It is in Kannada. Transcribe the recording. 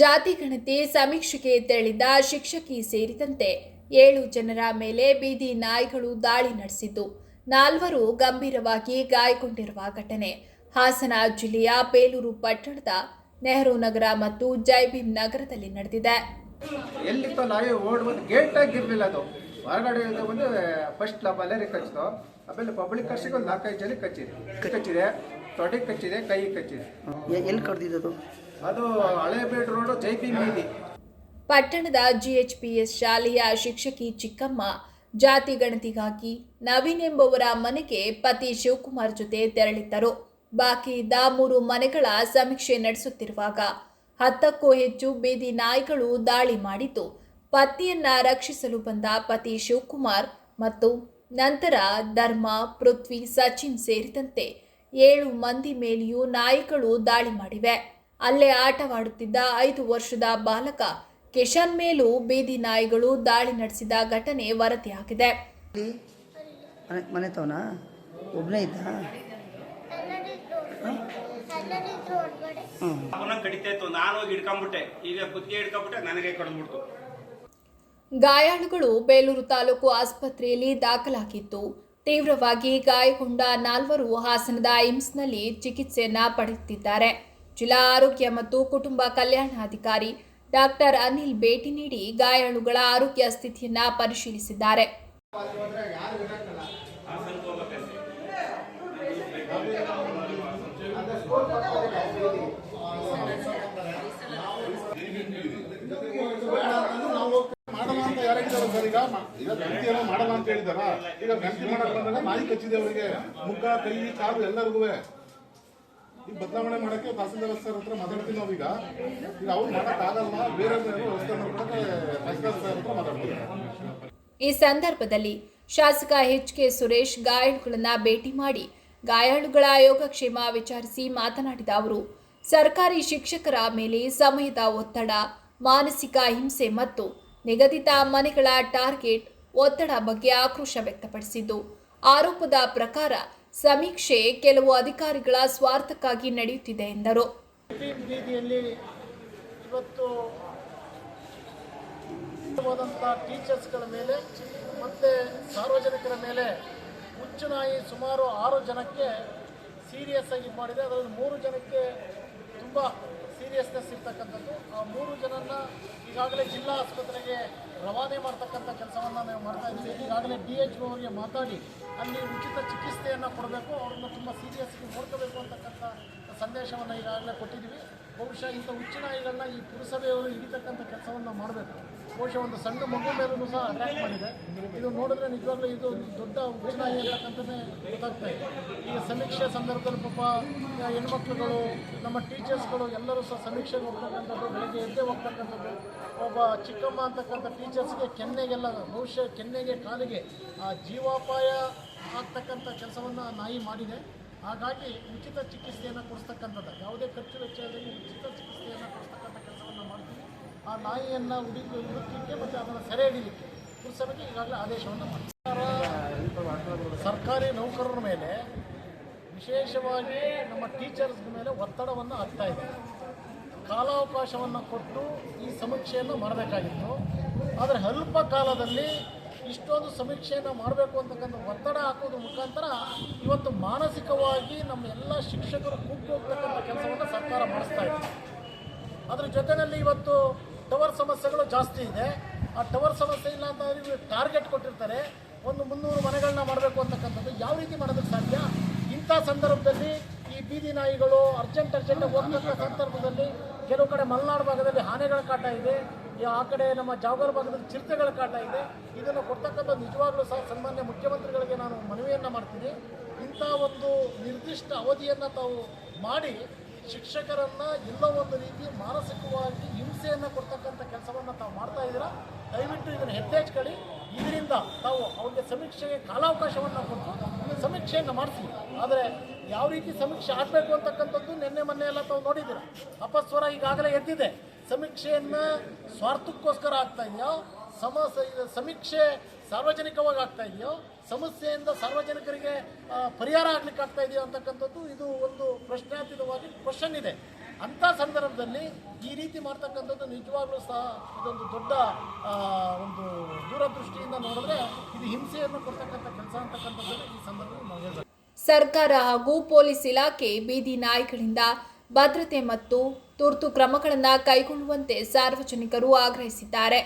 ಜಾತಿ ಗಣತಿ ಸಮೀಕ್ಷೆಗೆ ತೆರಳಿದ್ದ ಶಿಕ್ಷಕಿ ಸೇರಿದಂತೆ ಏಳು ಜನರ ಮೇಲೆ ಬೀದಿ ನಾಯಿಗಳು ದಾಳಿ ನಡೆಸಿದ್ದು, ನಾಲ್ವರು ಗಂಭೀರವಾಗಿ ಗಾಯಗೊಂಡಿರುವ ಘಟನೆ. ಹಾಸನ ಜಿಲ್ಲೆಯ ಬೇಲೂರು ಪಟ್ಟಣದ ನೆಹರು ನಗರ ಮತ್ತು ಜೈಭೀಮ್ ನಗರದಲ್ಲಿ ನಡೆದಿದೆ. ಎಲ್ಲಿತ್ತು ನಾಯಿ ಓಡ್ ಬಂದು ಗೇಟಾಗಿ ಇರಲಿಲ್ಲ ಅದು. ಹೊರಗಡೆ ಬಂದು ಫಸ್ಟ್ ಮಲೇರಿ ಕಚ್ಚಿತು ಆಮೇಲೆ ಪಬ್ಲಿಕ್ ಕರ್ಸಿಗೆ ಒಂದು ನಾಲ್ಕೈದು ಜನ ಕಚ್ಚಿದೆ ಕಚ್ಚಿದೆ. ತೊಡೆಗೆ ಕಚ್ಚಿದೆ ಕೈ ಕಚ್ಚಿದೆ. ಎಲ್ಲಿ ಕಡ್ದಿದ್ದು ಅದು ಹಳೇಬೇಡ್ ರೋಡು ಜೈಪಿ ಬೀದಿ. ಪಟ್ಟಣದ ಜಿಎಚ್ಪಿಎಸ್ ಶಾಲೆಯ ಶಿಕ್ಷಕಿ ಚಿಕ್ಕಮ್ಮ ಜಾತಿ ಗಣತಿಗಾಗಿ ನವೀನ್ ಎಂಬುವರ ಮನೆಗೆ ಪತಿ ಶಿವಕುಮಾರ್ ಜೊತೆ ತೆರಳಿದ್ದರು. ಬಾಕಿ ಇದ್ದ ಮೂರು ಮನೆಗಳ ಸಮೀಕ್ಷೆ ನಡೆಸುತ್ತಿರುವಾಗ ಹತ್ತಕ್ಕೂ ಹೆಚ್ಚು ಬೀದಿ ನಾಯಿಗಳು ದಾಳಿ ಮಾಡಿದ್ದು ಪತ್ನಿಯನ್ನ ರಕ್ಷಿಸಲು ಬಂದ ಪತಿ ಶಿವಕುಮಾರ್ ಮತ್ತು ನಂತರ ಧರ್ಮ ಪೃಥ್ವಿ ಸಚಿನ್ ಸೇರಿದಂತೆ ಏಳು ಮಂದಿ ಮೇಲೆಯೂ ನಾಯಿಗಳು ದಾಳಿ ಮಾಡಿವೆ. ಅಲ್ಲೇ ಆಟವಾಡುತ್ತಿದ್ದ ಐದು ವರ್ಷದ ಬಾಲಕ ಕಿಶನ್ ಮೇಲೂ ಬೀದಿ ನಾಯಿಗಳು ದಾಳಿ ನಡೆಸಿದ ಘಟನೆ ವರದಿಯಾಗಿದೆ ಮನೆ ಒಬ್ಬನೇ ಇದ್ದ? ಗಾಯಾಳುಗಳು ಬೇಲೂರು ತಾಲೂಕು ಆಸ್ಪತ್ರೆಯಲ್ಲಿ ದಾಖಲಾಗಿದ್ದು. ತೀವ್ರವಾಗಿ ಗಾಯಗೊಂಡ ನಾಲ್ವರು ಹಾಸನದ ಏಮ್ಸ್ನಲ್ಲಿ ಚಿಕಿತ್ಸೆಯನ್ನ ಪಡೆಯುತ್ತಿದ್ದಾರೆ. ಜಿಲ್ಲಾ ಆರೋಗ್ಯ ಮತ್ತು ಕುಟುಂಬ ಕಲ್ಯಾಣಾಧಿಕಾರಿ ಡಾಕ್ಟರ್ ಅನಿಲ್ ಭೇಟಿ ನೀಡಿ ಗಾಯಾಳುಗಳ ಆರೋಗ್ಯ ಸ್ಥಿತಿಯನ್ನ ಪರಿಶೀಲಿಸಿದ್ದಾರೆ ಮಾಡಲ್ಲ ಅಂತ ಯಾರು ಹೇಳಿದಾರೆ ಸರ್ ಈಗ ಈಗ ಏನೋ ಮಾಡಲ್ಲ ಅಂತ ಹೇಳಿದಾರ ಈಗ ಗಂತಿ ಮಾಡಕ್ ನಾಯಿ ಕಚ್ಚಿದೆ ಅವರಿಗೆ ಮುಖ, ಕೈ, ಕಾಲು ಎಲ್ಲರಿಗೂ. ಈಗ ಬದಲಾವಣೆ ಮಾಡಕ್ಕೆ ತಹಸೀಲ್ದಾರ್ ಸರ್ ಹತ್ರ ಮಾತಾಡ್ತೀವಿ ನಾವೀಗ. ಈಗ ಅವ್ರು ಮಾಡಕ್ ಆಗಲ್ಲ ಬೇರೆ ವ್ಯವಸ್ಥೆ ಮಾಡ್ಕೊಳಕ್ಕೆ ತಹಸೀಲ್ದಾರ್ ಹತ್ರ ಮಾತಾಡ್ತೀವಿ. ಈ ಸಂದರ್ಭದಲ್ಲಿ ಶಾಸಕ ಎಚ್ ಕೆ ಸುರೇಶ್ ಗಾಯಾಳುಗಳನ್ನ ಭೇಟಿ ಮಾಡಿ ಗಾಯಾಳುಗಳ ಯೋಗಕ್ಷೇಮ ವಿಚಾರಿಸಿ ಮಾತನಾಡಿದ ಅವರು, ಸರ್ಕಾರಿ ಶಿಕ್ಷಕರ ಮೇಲೆ ಸಮಯದ ಒತ್ತಡ, ಮಾನಸಿಕ ಹಿಂಸೆ ಮತ್ತು ನಿಗದಿತ ಮನೆಗಳ ಟಾರ್ಗೆಟ್ ಒತ್ತಡ ಬಗ್ಗೆ ಆಕ್ರೋಶ ವ್ಯಕ್ತಪಡಿಸಿದ್ದು. ಆರೋಪದ ಪ್ರಕಾರ ಸಮೀಕ್ಷೆ ಕೆಲವು ಅಧಿಕಾರಿಗಳ ಸ್ವಾರ್ಥಕ್ಕಾಗಿ ನಡೆಯುತ್ತಿದೆ ಎಂದರು. ಇವತ್ತು ಟೀಚರ್ಸ್ಗಳ ಮೇಲೆ ಮತ್ತು ಸಾರ್ವಜನಿಕರ ಮೇಲೆ ಹುಚ್ಚು ನಾಯಿ ಸುಮಾರು ಆರು ಜನಕ್ಕೆ ಸೀರಿಯಸ್ ಆಗಿ ಮಾಡಿದೆ. ಅದರಲ್ಲಿ ಮೂರು ಜನಕ್ಕೆ ತುಂಬ ಸೀರಿಯಸ್ನೆಸ್ ಇರ್ತಕ್ಕಂಥದ್ದು, ಆ ಮೂರು ಜನನ್ನ ಈಗಾಗಲೇ ಜಿಲ್ಲಾ ಆಸ್ಪತ್ರೆಗೆ ರವಾನೆ ಮಾಡ್ತಕ್ಕಂಥ ಕೆಲಸವನ್ನು ನಾವು ಮಾಡ್ತಾ ಇದ್ದೀವಿ. ಈಗಾಗಲೇ ಡಿ ಎಚ್ ಅವರಿಗೆ ಮಾತಾಡಿ, ಅಲ್ಲಿ ಉಚಿತ ಚಿಕಿತ್ಸೆಯನ್ನು ಕೊಡಬೇಕು, ಅವ್ರನ್ನ ತುಂಬ ಸೀರಿಯಸ್ಗೆ ನೋಡ್ಕೋಬೇಕು ಅಂತಕ್ಕಂಥ ಸಂದೇಶವನ್ನು ಈಗಾಗಲೇ ಕೊಟ್ಟಿದ್ದೀವಿ. ಬಹುಶಃ ಇಂಥ ಉಚ್ಚಿನಾಯಿಗಳನ್ನ ಈ ಪುರಸಭೆಯವರು ಹಿಡಿತಕ್ಕಂಥ ಕೆಲಸವನ್ನು ಮಾಡಬೇಕು. ಬಹುಶಃ ಒಂದು ಸಣ್ಣ ಮಗು ಮೇಲೂ ಸಹ ಅಟ್ಯಾಕ್ ಮಾಡಿದೆ. ಇದು ನೋಡಿದ್ರೆ ನಿಜವಾಗ್ಲೂ ಇದು ದೊಡ್ಡ ನಾಯಿ ಅಂತಕ್ಕಂಥದ್ದೇ ಗೊತ್ತಾಗ್ತಾ ಇದೆ. ಈ ಸಮೀಕ್ಷೆ ಸಂದರ್ಭದಲ್ಲಿ ಪಾಪ ಹೆಣ್ಮಕ್ಳುಗಳು, ನಮ್ಮ ಟೀಚರ್ಸ್ಗಳು ಎಲ್ಲರೂ ಸಹ ಸಮೀಕ್ಷೆಗೆ ಹೋಗ್ತಕ್ಕಂಥದ್ದು ಬೆಳಗ್ಗೆ ಎದ್ದೇ ಹೋಗ್ತಕ್ಕಂಥದ್ದು. ಒಬ್ಬ ಚಿಕ್ಕಮ್ಮ ಅಂತಕ್ಕಂಥ ಟೀಚರ್ಸ್ಗೆ ಕೆನ್ನೆಗೆಲ್ಲ, ಬಹುಶಃ ಕೆನ್ನೆಗೆ, ಕಾಲಿಗೆ, ಆ, ಜೀವಾಪಾಯ ಆಗ್ತಕ್ಕಂಥ ಕೆಲಸವನ್ನು ನಾಯಿ ಮಾಡಿದೆ. ಹಾಗಾಗಿ ಉಚಿತ ಚಿಕಿತ್ಸೆಯನ್ನು ಕೊಡಿಸ್ತಕ್ಕಂಥದ್ದು. ಯಾವುದೇ ಖರ್ಚು ವೆಚ್ಚದಲ್ಲಿ ಉಚಿತ ಚಿಕಿತ್ಸೆಯನ್ನು ಕೊಡಿಸ್ತಕ್ಕಂಥ ನಾಯಿಯನ್ನು ಹುಡುಕಿ ಹುಡುಕಲಿಕ್ಕೆ ಮತ್ತು ಅದನ್ನು ಸೆರೆ ಹಿಡಿಲಿಕ್ಕೆ ಪುರಸಭೆಗೆ ಈಗಾಗಲೇ ಆದೇಶವನ್ನು ಸರ್ಕಾರ ಸರ್ಕಾರಿ ನೌಕರರ ಮೇಲೆ ವಿಶೇಷವಾಗಿ ನಮ್ಮ ಟೀಚರ್ಸ್ ಮೇಲೆ ಒತ್ತಡವನ್ನು ಹಾಕ್ತಾ ಇದೆ ಕಾಲಾವಕಾಶವನ್ನು ಕೊಟ್ಟು ಈ ಸಮೀಕ್ಷೆಯನ್ನು ಮಾಡಬೇಕಾಗಿತ್ತು. ಆದರೆ ಅಲ್ಪ ಕಾಲದಲ್ಲಿ ಇಷ್ಟೊಂದು ಸಮೀಕ್ಷೆಯನ್ನು ಮಾಡಬೇಕು ಅಂತಕ್ಕಂಥ ಒತ್ತಡ ಹಾಕೋದ್ರ ಮುಖಾಂತರ ಇವತ್ತು ಮಾನಸಿಕವಾಗಿ ನಮ್ಮ ಎಲ್ಲ ಶಿಕ್ಷಕರು ಕುಗ್ಗಿ ಹೋಗ್ತಕ್ಕಂಥ ಕೆಲಸವನ್ನು ಸರ್ಕಾರ ಮಾಡಿಸ್ತಾ ಇದೆ ಅದರ ಜೊತೆಯಲ್ಲಿ ಇವತ್ತು ಟವರ್ ಸಮಸ್ಯೆಗಳು ಜಾಸ್ತಿ ಇದೆ. ಆ ಟವರ್ ಸಮಸ್ಯೆ ಇಲ್ಲ ಅಂತ ಅವ್ರಿಗೆ ಟಾರ್ಗೆಟ್ ಕೊಟ್ಟಿರ್ತಾರೆ. ಒಂದು ಮುನ್ನೂರು ಮನೆಗಳನ್ನ ಮಾಡಬೇಕು ಅಂತಕ್ಕಂಥದ್ದು ಯಾವ ರೀತಿ ಮಾಡೋದಕ್ಕೆ ಸಾಧ್ಯ? ಇಂಥ ಸಂದರ್ಭದಲ್ಲಿ ಈ ಬೀದಿ ನಾಯಿಗಳು ಅರ್ಜೆಂಟ್ ಅರ್ಜೆಂಟ್ ಹೋಗ್ತಕ್ಕ ಸಂದರ್ಭದಲ್ಲಿ ಕೆಲವು ಕಡೆ ಮಲೆನಾಡು ಭಾಗದಲ್ಲಿ ಆನೆಗಳ ಕಾಟ ಇದೆ. ಆ ಕಡೆ ನಮ್ಮ ಜಾವಗಲ್ ಭಾಗದಲ್ಲಿ ಚಿರತೆಗಳ ಕಾಟ ಇದೆ. ಇದನ್ನು ಕೊಡ್ತಕ್ಕಂಥ ನಿಜವಾಗ್ಲೂ ಸಹ ಸನ್ಮಾನ್ಯ ಮುಖ್ಯಮಂತ್ರಿಗಳಿಗೆ ನಾನು ಮನವಿಯನ್ನು ಮಾಡ್ತೀನಿ. ಇಂಥ ಒಂದು ನಿರ್ದಿಷ್ಟ ಅವಧಿಯನ್ನು ತಾವು ಮಾಡಿ ಶಿಕ್ಷಕರನ್ನ ಇಲ್ಲ ಒಂದು ರೀತಿ ಮಾನಸಿಕವಾಗಿ ಹಿಂಸೆಯನ್ನು ಕೊಡ್ತಕ್ಕಂಥ ಕೆಲಸವನ್ನು ತಾವು ಮಾಡ್ತಾ ಇದ್ದೀರಾ? ದಯವಿಟ್ಟು ಇದನ್ನು ಎತ್ತೇಚ್ಕೊಳ್ಳಿ. ಇದರಿಂದ ತಾವು ಅವ್ರಿಗೆ ಸಮೀಕ್ಷೆಗೆ ಕಾಲಾವಕಾಶವನ್ನು ಕೊಟ್ಟು ಸಮೀಕ್ಷೆಯನ್ನು ಮಾಡಿಸಿ. ಆದರೆ ಯಾವ ರೀತಿ ಸಮೀಕ್ಷೆ ಆಗಬೇಕು ಅಂತಕ್ಕಂಥದ್ದು ನಿನ್ನೆ ಮೊನ್ನೆ ಎಲ್ಲ ತಾವು ನೋಡಿದ್ದೀರಾ? ಅಪಸ್ವರ ಈಗಾಗಲೇ ಎದ್ದಿದೆ. ಸಮೀಕ್ಷೆಯನ್ನು ಸ್ವಾರ್ಥಕ್ಕೋಸ್ಕರ ಆಗ್ತಾ ಇದೆಯಾ? ಸಮ ಸಮೀಕ್ಷೆ ಸಾರ್ವಜನಿಕವಾಗಿ ಆಗ್ತಾ ಇದೆಯೋ, ಸಮಸ್ಯೆಯಿಂದ ಸಾರ್ವಜನಿಕರಿಗೆ ಪರಿಹಾರ ಆಗ್ಲಿಕ್ಕೆ ಆಗ್ತಾ ಇದೆಯೋ ಅಂತಕ್ಕಂಥದ್ದು ಇದು ಒಂದು ಪ್ರಶ್ನಾತೀತವಾಗಿ ಕ್ವಶನ್ ಇದೆ. ಅಂಥ ಸಂದರ್ಭದಲ್ಲಿ ಈ ರೀತಿ ಮಾಡ್ತಕ್ಕಂಥದ್ದು ನಿಜವಾಗ್ಲೂ ಸಹ ಇದೊಂದು ದೊಡ್ಡ ಒಂದು ದೂರದೃಷ್ಟಿಯಿಂದ ನೋಡಿದ್ರೆ ಇದು ಹಿಂಸೆಯನ್ನು ಕೊಡ್ತಕ್ಕಂಥ ಕೆಲಸ ಅಂತಕ್ಕಂಥದ್ದನ್ನು ಈ ಸಂದರ್ಭದಲ್ಲಿ ನಾವು ಸರ್ಕಾರ ಹಾಗೂ ಪೊಲೀಸ್ ಇಲಾಖೆ ಬೀದಿ ನಾಯಿಗಳಿಂದ ಭದ್ರತೆ ಮತ್ತು ತುರ್ತು ಕ್ರಮಗಳನ್ನು ಕೈಗೊಳ್ಳುವಂತೆ ಸಾರ್ವಜನಿಕರು ಆಗ್ರಹಿಸಿದ್ದಾರೆ.